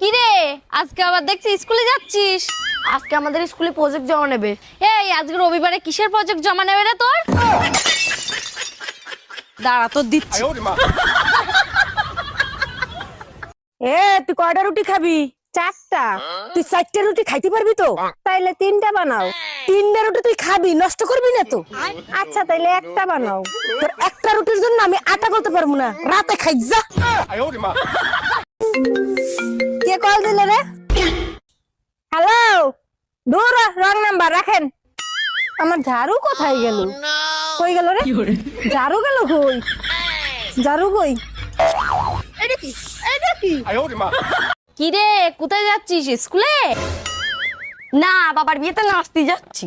কিরে, আজকে আবার দেখছি স্কুলে যাচ্ছিস? আজকে আমাদের স্কুলে প্রজেক্ট জমা নেবে। এই, আজকে রবিবারে কিসের প্রজেক্ট জমা নেবে রে তোর? দাঁড়া, তোর দিচ্ছি। এ, তুই কয়টা রুটি খাবি? চারটা। তুই চারটে রুটি খাইতে পারবি তো? তাইলে তিনটা বানাও। তিনটা রুটি তুই খাবি নষ্ট করবি না তো। আচ্ছা তাইলে একটা বানাও। তোর একটা রুটির জন্য আমি আটা করতে পারব না। রাতে খাই যা। কে কল দিলে রে? হ্যালো দূর রং নাম্বার রাখেন। আমার ঝাড়ু কোথায় গেল? কই গেল রে? ঝাড়ু গেল কই? ঝাড়ু কই? এটা কি এটা কি কিরে কোথায় যাচ্ছিস? স্কুলে? না বাবার বিয়েতে নাচতে যাচ্ছি।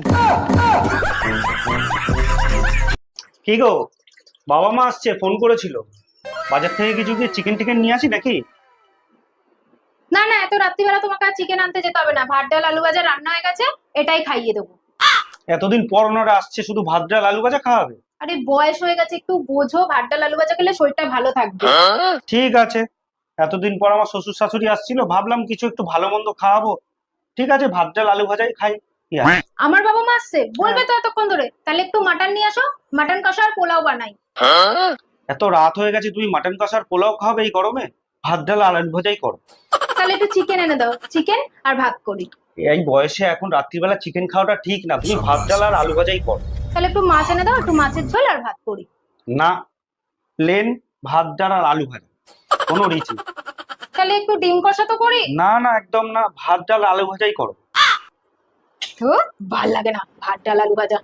কি গো? বাবা মা আসছে ফোন করেছিল। বাজার থেকে কিছু কি চিকেন টিকেন নিয়ে আসি নাকি? না না এত রাত্রিবেলা তোমাকে আর চিকেন আনতে যেতে হবে না। ভাত ডাল আলু ভাজা রান্না হয়ে গেছে এটাই খাইয়ে দেবো। এতদিন পর ওনারা আসছে শুধু ভাত ডাল আলু ভাজা খাওয়াবে? আরে বয়স হয়ে গেছে একটু বোঝো ভাত ডাল আলু ভাজা খেলে শরীরটা ভালো থাকবে। ঠিক আছে। এতদিন পর আমার শ্বশুর শাশুড়ি আসছিল ভাবলাম কিছু একটু ভালো মন্দ খাওয়াবো। ঠিক আছে ভাত ডাল আলু ভাজাই খাই। আমার বাবা মা আসছে বলবে তো এতক্ষণ ধরে। তাহলে একটু মাটন নিয়ে আসো মাটন কষা আর পোলাও বানাই। এত রাত হয়ে গেছে তুমি মাটন কষার পোলাও খাওয়াবে এই গরমে? ভাত ডাল আলু ভাজাই করো। তাহলে একটু চিকেন এনে দাও চিকেন আর ভাত করি। এই বয়সে এখন রাত্রিবেলা চিকেন খাওয়াটা ঠিক না তুমি ভাত ডাল আর আলু ভাজাই করো। তাহলে একটু মাছ এনে দাও একটু মাছের ঝোল আর ভাত করি। না প্লেন ভাত ডাল আর আলু ভাজা। কোনো রিচি তাহলে একটু ডিম কষা তো করি? না না একদম না। ভাত ডাল আলু ভাজাই করো। তো ভালো লাগে না। ভাত ডাল আলু ভাজা।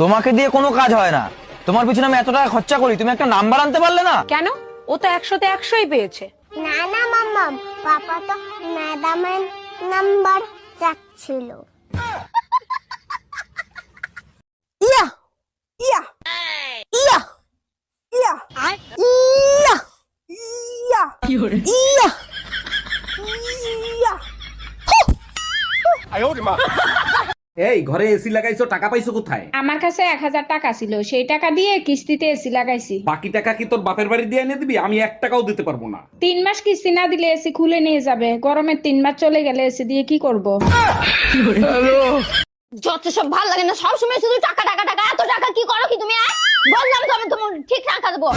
তোমাকে দিয়ে কোনো কাজ হয় না। তোমার পিছনে আমি এত টাকা খরচা করি তুমি একটা নাম্বার আনতে পারলে না? কেন? ও তো একশোতে একশোই পেয়েছে। না না মাম্মাম পাপা তো ম্যাডামের নাম্বার চাচ্ছিল ইয়া ইয়া ইয়া ইয়া ইয়া ইয়া! ইয়া! ইয়া এই ঘরে এসি লাগাইছো টাকা পাইছো কোথায়? আমার কাছে এক হাজার টাকা ছিল সেই টাকা দিয়ে কিস্তিতে এসি লাগাইছি। বাকি টাকা কি তোর বাপের বাড়ি দিয়ে এনে দিবি? আমি এক টাকাও দিতে পারব না। তিন মাস কিস্তি না দিলে এসি খুলে নিয়ে যাবে। গরমের তিন মাস চলে গেলে এসি দিয়ে কি করব? যত সব ভালো লাগে না সবসময় শুধু টাকা টাকা টাকা। এত টাকা কি করো কি তুমি? বললাম তো আমি তোমার ঠিক টাকা দেবো।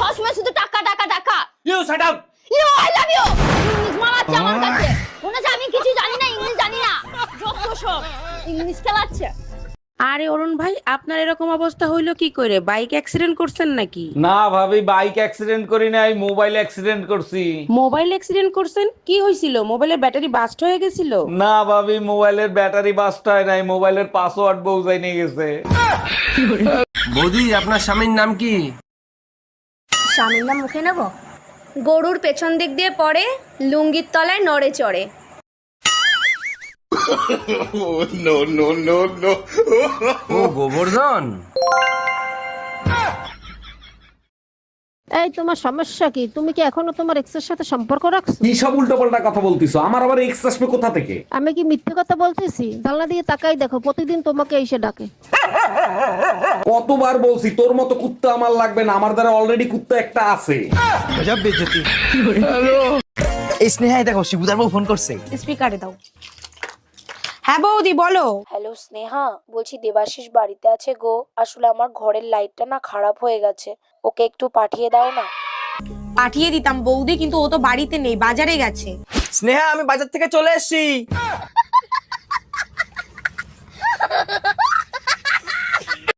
সবসময় শুধু টাকা টাকা টাকা। You shut up you I love you English মারাচ্ছে আমার কাছে। মনে হচ্ছে আমি কিছু জানি না ইংলিশ জানি না। যত সব ইংলিশ খেলাচ্ছে। আরে অরুণ ভাই আপনার এরকম অবস্থা হইল কি করে? বাইক অ্যাক্সিডেন্ট করছেন নাকি? না ভাবি বাইক অ্যাক্সিডেন্ট করি নাই মোবাইল অ্যাক্সিডেন্ট করছি। মোবাইল অ্যাক্সিডেন্ট করছেন? কি হয়েছিল মোবাইলের ব্যাটারি বাস্ট হয়ে গেছিল? না ভাবি মোবাইলের ব্যাটারি বাস্ট হয় নাই মোবাইলের পাসওয়ার্ড বউজাই নিয়ে গেছে। বৌদি আপনার স্বামীর নাম কি? স্বামীর নাম মুখে নেব? গরুর পেছন দিক দিয়ে পড়ে লুঙ্গির তলায় নড়ে চড়ে। ও গোবর্ধন। এই তোমার সমস্যা কি? তুমি কি এখনও তোমার এক্সের সাথে সম্পর্ক রাখছো? কি সব উল্টো পাল্টা কথা বলতিছো? আমার আবার এক্স আসবে কোথা থেকে? আমি কি মিথ্যে কথা বলতেছি? জানলা দিয়ে তাকাই দেখো প্রতিদিন তোমাকে এসে ডাকে। কতবার বলছি তোর মতো কুত্তা আমার লাগবে না আমার দ্বারা অলরেডি কুত্তা একটা আছে। এই স্নেহা এই দেখো শিবুদার বউ ফোন করছে। স্পিকারে দাও। হ্যাঁ বৌদি বলো। হ্যালো স্নেহা বলছি দেবাশিস বাড়িতে আছে গো। আসলে আমার ঘরের লাইটটা না খারাপ হয়ে গেছে। ওকে একটু পাঠিয়ে দাও না। পাঠিয়ে দিতাম বৌদি কিন্তু ও তো বাড়িতে নেই বাজারে গেছে। স্নেহা আমি বাজার থেকে চলে এসেছি।